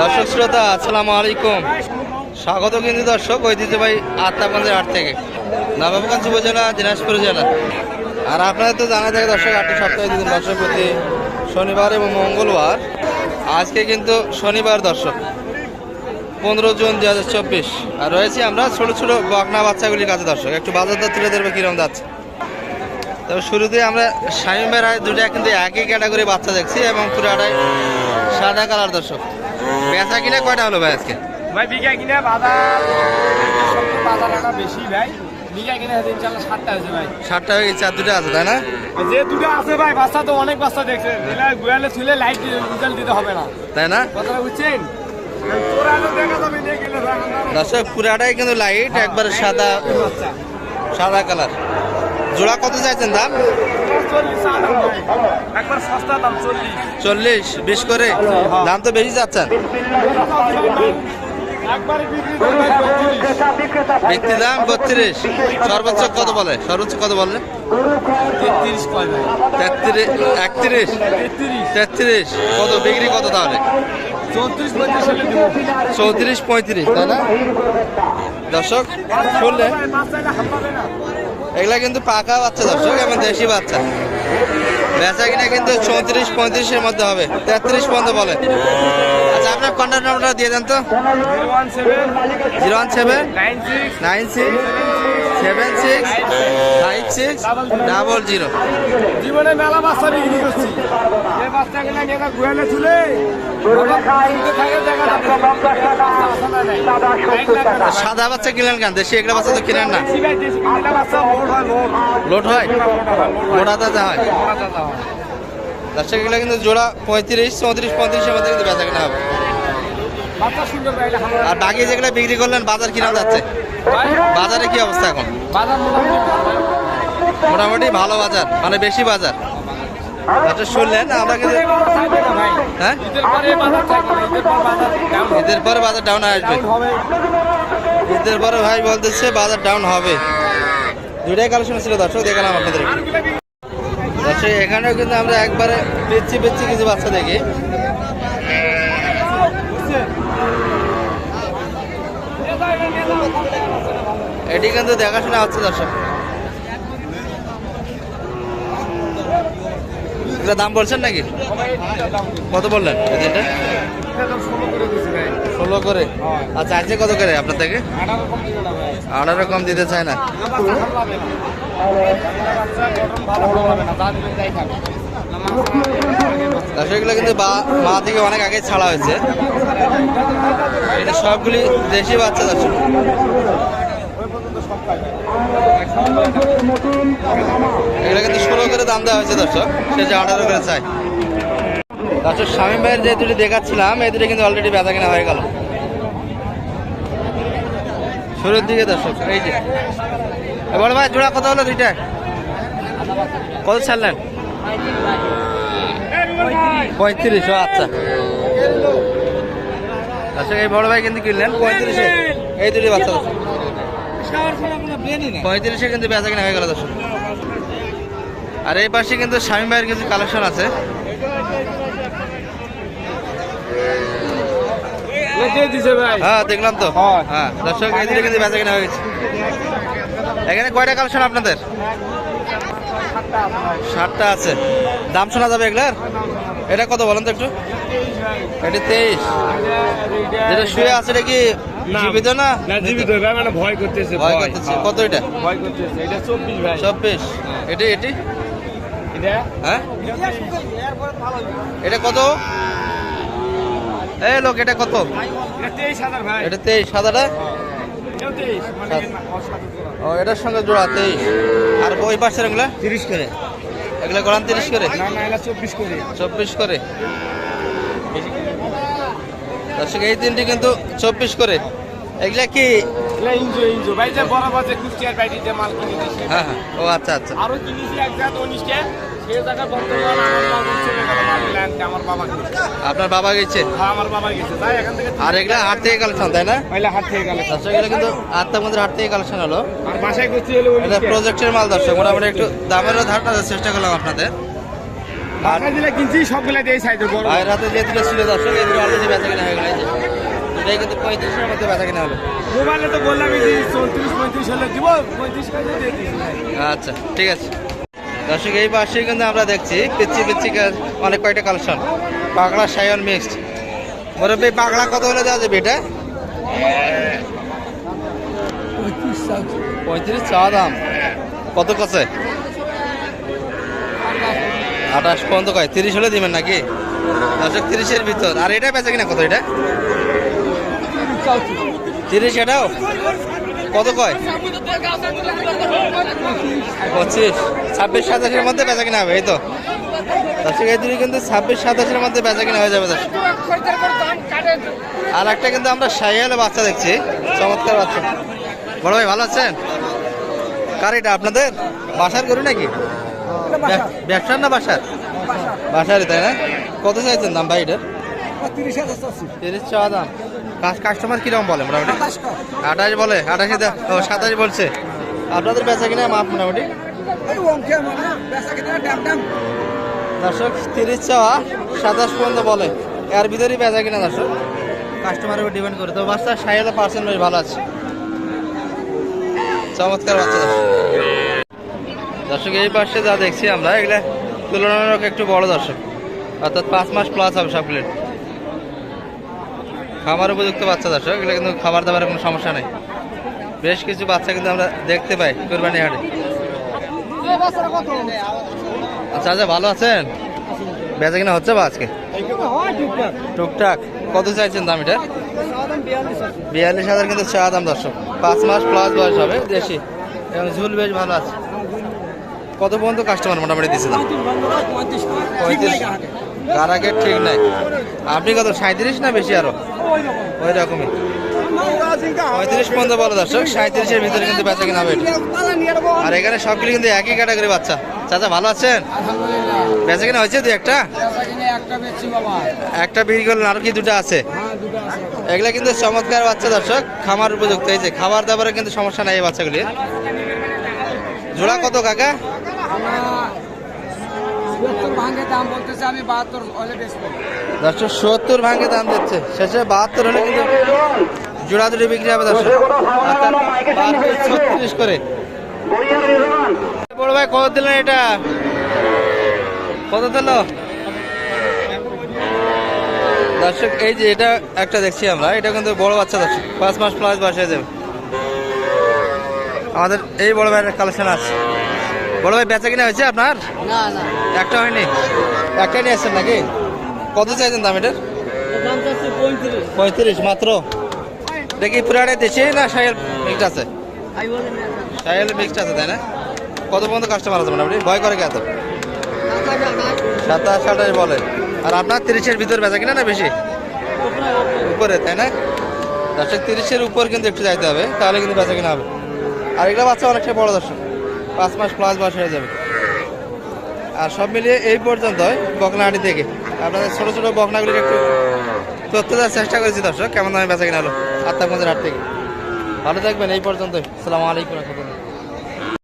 দর্শক শ্রোতা, আসসালামু আলাইকুম। স্বাগত কিন্তু দর্শক ঐতিহ্যবাহী আত্মাগঞ্জের হাট থেকে। নবাবগঞ্জ উপজেলা দিনাজপুর জেলা। আর আপনারা তো জানা থাকে দর্শক, আটটি সপ্তাহে দুদিন দর্শক প্রতি শনিবার এবং মঙ্গলবার। আজকে কিন্তু শনিবার দর্শক, পনেরো জুন দু হাজার চব্বিশ। আর রয়েছি আমরা ছোটো ছোটো বকনা বাচ্চাগুলির কাছে দর্শক, একটু বাজার দর তুলে ধরবে কিরম যাচ্ছে। তবে শুরুতে আমরা শামীম ভাইয়ের দুটা কিন্তু একই ক্যাটাগরি বাচ্চা দেখছি এবং পুরাটাই সাদা কালার দর্শক। বেচা কিনা কয়টা হলো ভাই আজকে? ভাই বিঘা কিনে বাজার বাজার বেশি ভাই। বিঘা কিনে ইনশাল্লাহ ষাটটা হয়েছে ভাই। ষাটটা হয়ে গেছে আর দুটো আছে তাই না? যে দুটো আছে ভাই বাচ্চা তো অনেক বাচ্চা দেখছে। গোয়ালে ছুলে লাইট রেজাল্ট দিতে হবে না। তাই না? কথাটা বুঝছেন? দর্শক পুরাটাই কিন্তু লাইট একবার সাদা সাদা কালার জোড়া কত চাইছেন দাম? চল্লিশ। বিশ করে? দাম তো বেশি যাচ্ছেন। ব্যক্তি দাম বত্রিশ। সর্বোচ্চ কত বলে? সর্বোচ্চ কত বলে একত্রিশ। তেত্রিশ। কত? বিক্রি কত তাহলে? চৌত্রিশ পঁয়ত্রিশ চৌত্রিশ পঁয়ত্রিশ তাই না? দর্শক শুনলেন? এগুলা কিন্তু পাকা বাচ্চা, দর্শক, এবং দেশি বাচ্চা। বেচা কিনা কিন্তু চৌত্রিশ পঁয়ত্রিশের মধ্যে হবে, তেত্রিশ পর্যন্ত বলে। আচ্ছা আপনার কন্ট্যাক্ট নাম্বারটা দিয়ে দেন তো। Zero one seven, nine six nine six, seven six. Six double zero জীবনে মেলা বাচ্চা বিক্রি করছি। এই বাচ্চাগুলো নিয়ে ঘুরে সাদা বাচ্চা কিনেন কেন? দেশি একটা বাচ্চা তো কিনেন না। লোড হয় লোড লোড হয়? মোটা তাজা হয়? দর্শক এগুলো কিন্তু জোড়া পঁয়ত্রিশ চৌত্রিশ পঁয়ত্রিশের মধ্যে কিন্তু বেচা কিনা হবে। আর বাকি যেগুলো বিক্রি করলেন বাজার কিনা যাচ্ছে? বাজারে কি অবস্থা এখন? বাজার মোটামুটি ভালো। বাজার মানে বেশি বাজার শুনলেন, আমরা কিন্তু। হ্যাঁ ঈদের পরে বাজার ডাউন আসবে ঈদের পরে ভাই বলতেছে বাজার ডাউন হবে দুইটাই কালেকশন ছিল, দর্শক, দেখালাম আপনাদের দর্শক, এখানেও কিন্তু আমরা একবারে পিচ্ছি পিচ্ছি কিছু বাচ্চা দেখি। এটি কিন্তু দেখাশোনা হচ্ছে, দর্শক এটা দাম বলছেন নাকি। কত বললেন ষোলো করে। আর চাইছে কত করে আপনার থেকে? আঠারো কম দিতে চায় না। এগুলো কিন্তু মা থেকে অনেক আগে ছাড়া হয়েছে। এটা সবগুলি দেশি বাচ্চা দর্শক ওই পর্যন্ত সব খাবে। এগুলো কিন্তু ষোলো করে দাম দেওয়া হয়েছে, দর্শক। সে যে আঠারো করে চাই। দর্শক স্বামী ভাইয়ের যে দুটি দেখাচ্ছিলাম, এই দুটি কিন্তু অলরেডি বেচা কেনা হয়ে গেল। শুরুর দিকে, দর্শক, এই যে। বড় ভাই, জোড়া কত হলো দুইটা? কত ছাড়লেন? পঁয়ত্রিশ আচ্ছা। দর্শক, এই বড় ভাই কিন্তু কিনলেন, পঁয়ত্রিশে। এই দুটি বাচ্চা পঁয়ত্রিশে কিন্তু বেচা কেনা হয়ে গেল দর্শক। আর এই পাশে কিন্তু স্বামী ভাইয়ের কিছু কালেকশন আছে। হ্যাঁ দেখলাম তো। হয়। হ্যাঁ দর্শক কিন্তু বেচা কেনা হয়ে গেছে। এখানে কয়টা কালেকশন আপনাদের? ষাটটা আছে। দাম শোনা যাবে এগুলার? এটা কত বলেন তো একটু? এটা তেইশ। যেটা শুয়ে আছে এটা কি। জীবিত না? না, জীবিত ভাই, মানে ভয় করতেছে ভয় ভয়। করতেছে। হ্যাঁ। কত এটা? ভয় করতেছে এটা চব্বিশ ভাই। চব্বিশ এটি এটি? এটা? হ্যাঁ? এটা কত? এই লোক এটা কত? এটা তেইশ সাদাটা তেইশ মানে ও এটার সঙ্গে জোড়া তেইশ। আর ওই পাশের এগুলা? তিরিশ করে। এগুলা করান তিরিশ করে? না না এটা চব্বিশ করে। চব্বিশ করে। দর্শক এই তিনটি কিন্তু চব্বিশ করে। এগুলা কি? হ্যাঁ হ্যাঁ। ও আচ্ছা আচ্ছা। আরও কিনেছি এক জাত উনিশটা। আপনার বাবা গেছে? হ্যাঁ আর এগুলা হাট থেকে কালেকশন তাই না? এগুলো কিন্তু আত্মার মধ্যে হাট থেকে কালেকশন হলো। আর এটা প্রজেক্টের মাল দর্শক মোটামুটি একটু দামেরও ধারণা চেষ্টা করলাম আপনাদের। দিলে কিনছি সবগুলা দিয়ে সাইজের বড়। ভাইয়ের হাতে যে দুটো ছিল দর্শক এই দুটো অলরেডি বেচা কেনা হয়ে গেল এটাই কিন্তু পঁয়ত্রিশের মধ্যে বেচা কিনা হলো মোবাইলে তো বললাম চৌত্রিশ পঁয়ত্রিশ হলে দিব পঁয়ত্রিশ কেজি দিয়ে দিয়েছি। আচ্ছা ঠিক আছে। দর্শক এই পাশে কিন্তু আমরা দেখছি পিচ্ছি পিচ্ছি অনেক কয়টা কালেকশন পাগলা সায়ন মিক্সড মুরব্বী পাগলা কত হলে দেওয়া যাবে এটা? পঁয়ত্রিশ চা দাম। কত কাছে? আঠাশ পর্যন্ত কয়? তিরিশ হলে দিবেন নাকি? দর্শক তিরিশের ভিতর। আর এটা বেচা কিনা কত এটা? তিরিশ এটাও? কত কয়? পঁচিশ। ছাব্বিশ সাতাশের মধ্যে বেচা কিনা হবে এই তো। দর্শক এই দুটি কিন্তু ছাব্বিশ সাতাশের মধ্যে বেচা কিনা হয়ে যাবে দর্শক। আর একটা কিন্তু আমরা সাইয়ালে বাচ্চা দেখছি। চমৎকার বাচ্চা। বড় ভাই ভালো আছেন? কার এটা আপনাদের? বাসার গরু নাকি? ব্যব- ব্যবসার না বাসার? বাসারই তাই না? কত চাইছেন দাম ভাই এটার? তিরিশ চাওয়া দাম। কাস্টমার কীরকম বলে মোটামুটি? আঠাশ বলে? আঠাশে ও সাতাশ বলছে। আপনাদের বেচা কিনা মাপ মোটামুটি? দর্শক তিরিশ চাওয়া সাতাশ পর্যন্ত বলে। এর ভিতরেই বেচা কিনা দর্শক। কাস্টমারের উপর ডিপেন্ড করে। তো বাচ্চা সাইলে পার্সেন্ট বেশ ভালো আছে। চমৎকার বাচ্চা দর্শক। দর্শক এই পাশে যা দেখছি আমরা এগুলা তুলনামূলক একটু বড় দর্শক। অর্থাৎ পাঁচ মাস প্লাস হবে সবগুলো খাবার উপযুক্ত বাচ্চা, দর্শক। এগুলো কিন্তু খাবার দাবারের কোনো সমস্যা নেই। বেশ কিছু বাচ্চা কিন্তু আমরা দেখতে পাই কোরবানি হাটে। আচ্ছা আচ্ছা ভালো আছেন? বেচা কিনা হচ্ছে বা আজকে? টুকটাক। কত চাইছেন দাম এটা? বিয়াল্লিশ হাজার কিন্তু চা দাম, দর্শক। পাঁচ মাস প্লাস বয়স হবে, দেশি। এবং ঝুল বেশ ভালো আছে। কত পর্যন্ত কাস্টমার মোটামুটি দিচ্ছে দাম? পঁয়ত্রিশ কারাকে ঠিক নাই। আপনি কত সাঁত্রিশ না বেশি আরও? ওই রকমই। পঁয়ত্রিশ পর্যন্ত বলো দর্শক সাঁত্রিশের ভিতরে কিন্তু বেচা কিনা হবে আর এখানে সবগুলি কিন্তু একই ক্যাটাগরি বাচ্চা। চাচা ভালো আছেন? বেচা কিনা হয়েছে দু একটা? একটা বিক্রি করলেন আরও কি দুটো আছে? হ্যাঁ দুটো আছে। এগুলা কিন্তু চমৎকার বাচ্চা দর্শক খামার উপযুক্ত। হয়েছে খাবার দাবারের কিন্তু সমস্যা নাই এই বাচ্চাগুলি জোড়া কত কাকা? ভাঙে দাম বলতেছে, আমি বাহাত্তর হলে দর্শক, সত্তর ভাঙে দাম দিচ্ছে। শেষে বাহাত্তর হলে কিন্তু জোড়া দুটি বিক্রি হবে দর্শক। ছত্রিশ করে। বড় ভাই কত দিলেন এটা। কত দিল? দর্শক, এই যে এটা একটা দেখছি আমরা। এটা কিন্তু বড় বাচ্চা দর্শক। পাঁচ মাস প্লাস বয়স হয়ে যাবে। আমাদের এই বড় ভাইয়ের কালেকশন আছে। বড় ভাই বেচা কিনা হয়েছে আপনার? না না। একটা হয়নি। একটা নিয়ে আসছেন নাকি? কত চাইছেন দাম এটার? পঁয়ত্রিশ। মাত্র? দেখি পুরাটা দেশি না সাহেল মিক্সড আছে? সাহেল মিক্সড আছে তাই না? কত পর্যন্ত কাস্টমার আছে মোটামুটি? ভয় করে কত সাতাশ আঠাশ বলে। আর আপনার তিরিশের ভিতর বেচা কিনা না বেশি? উপরে তাই না? দর্শক তিরিশের উপর কিন্তু একটু যাইতে হবে তাহলে কিন্তু বেচা কিনা হবে। আর এগুলো বাচ্চা অনেকটা বড় দর্শক। পাঁচ মাস প্লাস বয়স হয়ে যাবে। আর সব মিলিয়ে এই পর্যন্ত বকনাহাটি থেকে। আপনাদের ছোটো ছোটো বকনাগুলির একটু তথ্য দেওয়ার চেষ্টা করেছি দর্শক, কেমন দামে বেচা কিনা হলো আত্মাগঞ্জের হাট থেকে। ভালো থাকবেন, এই পর্যন্তই। সালামু আলাইকুম রহমতুল্লাহ।